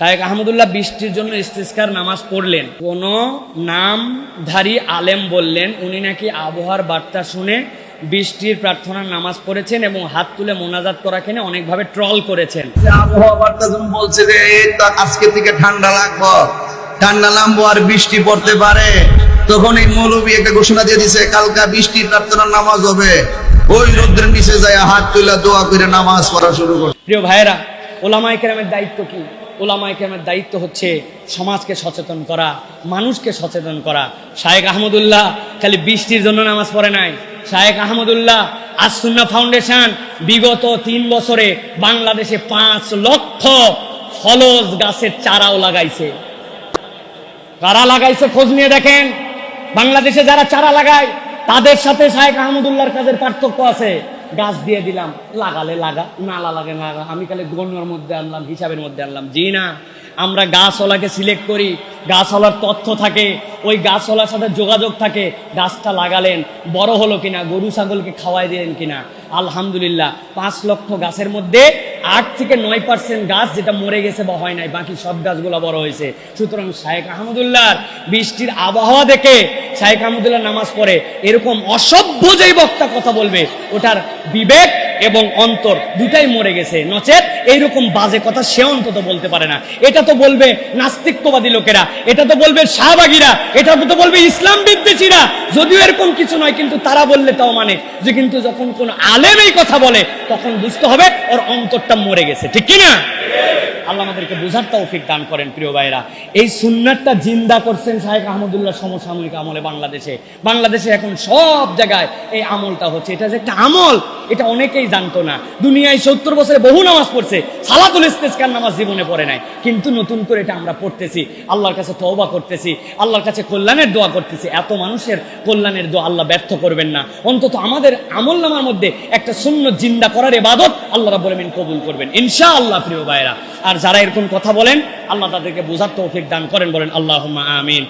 শায়েক আহমদুল্লাহ বৃষ্টির জন্য ইস্তিস্কার নামাজ পড়লেন। কোন নামধারী আলেম বললেন উনি নাকি আবহাওয়ার বার্তা শুনে বৃষ্টির প্রার্থনার নামাজ পড়েছেন এবং হাত তুলে মোনাজাত করা কেনে অনেকভাবে ট্রল করেছেন। আবহাওয়া বার্তা যখন বলছে যে আজকে থেকে ঠান্ডা লাগবো ঠান্ডা নামবো আর বৃষ্টি পড়তে পারে। তখন এই মৌলবী একটা ঘোষণা দিয়ে দিছে কালকা বৃষ্টি প্রার্থনার নামাজ হবে। ওই রোদ্রের নিচে যায় হাত তুলে দোয়া করে নামাজ পড়া শুরু করছে প্রিয় ভাইয়েরা ওলামাই কেরামের দায়িত্ব কি? ওলামাই কেরামের দায়িত্ব হচ্ছে সমাজকে সচেতন করা, মানুষকে সচেতন করা। শায়েক আহমদুল্লাহ খালি বৃষ্টির জন্য নামাজ পড়ে নাই। শায়েক আহমদুল্লাহ আসুন্না ফাউন্ডেশন বিগত তিন বছরে বাংলাদেশে পাঁচ লক্ষ ফলজ গাছের চারাও লাগাইছে। কারা লাগাইছে খোঁজ নিয়ে দেখেন। বাংলাদেশে যারা চারা লাগায়, তাদের সাথে শাহেখ আহমদুল্লাহর কাজের পার্থক্য আছে। গাছ দিয়ে দিলাম, লাগালে লাগা, নালা লাগে লাগা আমি খালি গণ্যর মধ্যে আনলাম, হিসাবের মধ্যে আনলাম। জি না, আমরা গাছওয়ালাকে সিলেক্ট করি, গাছওয়ালার তথ্য থাকে, ওই গাছওয়ালার সাথে যোগাযোগ থাকে, গাছটা লাগালেন, বড় হলো কিনা, গরু, ছাগলকে খাওয়াই দিলেন কিনা। আলহামদুলিল্লাহ, পাঁচ লক্ষ গাছের মধ্যে আট থেকে নয় পার্সেন্ট গাছ যেটা মরে গেছে বা হয় নাই, বাকি সব গাছগুলো বড় হয়েছে। সুতরাং শায়েক আহমদুল্লাহর বৃষ্টির আবহাওয়া দেখে শায়েক আহমদুল্লাহ নামাজ পড়ে, এরকম অসভ্য যেই বক্তা কথা বলবে, ওটার বিবেক এবং অন্তর দুটাই মরে গেছে। নচেত এইরকম বাজে কথা সে অন্তত বলতে পারে না। এটা তো বলবে নাস্তিকবাদী লোকেরা, এটা তো বলবে শাহবাগীরা, এটা তো বলবে ইসলাম বিদ্বেষীরা। যদিও এরকম কিছু নয়, কিন্তু তারা বললে তাও মানে যে কিন্তু যখন কোন আলেম এই কথা বলে, তখন বুঝতে হবে ওর অন্তরটা মরে গেছে। ঠিক কি না আল্লাহ আমাদেরকে বুঝার তৌফিক দান করেন প্রিয় ভাইরা এই সুন্নাতটা জিন্দা করছেন শাহেখ আহমদুল্লাহ সমসাময়িক আমলে বাংলাদেশে। বাংলাদেশে এখন সব জায়গায় এই আমলটা হচ্ছে। এটা যে একটা আমল, এটা অনেকেই জানতো না। দুনিয়ায় সত্তর বছরে বহু নামাজ পড়ছে, সালাতুল ইস্তেস্কার নামাজ জীবনে পড়ে নাই। কিন্তু নতুন করে এটা আমরা পড়তেছি, আল্লাহর কাছে তওবা করতেছি, আল্লাহর কাছে কল্যাণের দোয়া করতেছি। এত মানুষের কল্যাণের দোয়া আল্লাহ ব্যর্থ করবেন না। অন্তত আমাদের আমল নামার মধ্যে একটা শূন্য জিন্দা করার এবাদত আল্লাহ আমিন কবুল করবেন। ইনশাআল্লাহ প্রিয় ভাইরা আর যারা এরকম কথা বলেন আল্লাহ তাদেরকে বোঝার তৌফিক দান করেন বলেন আল্লাহ আমিন।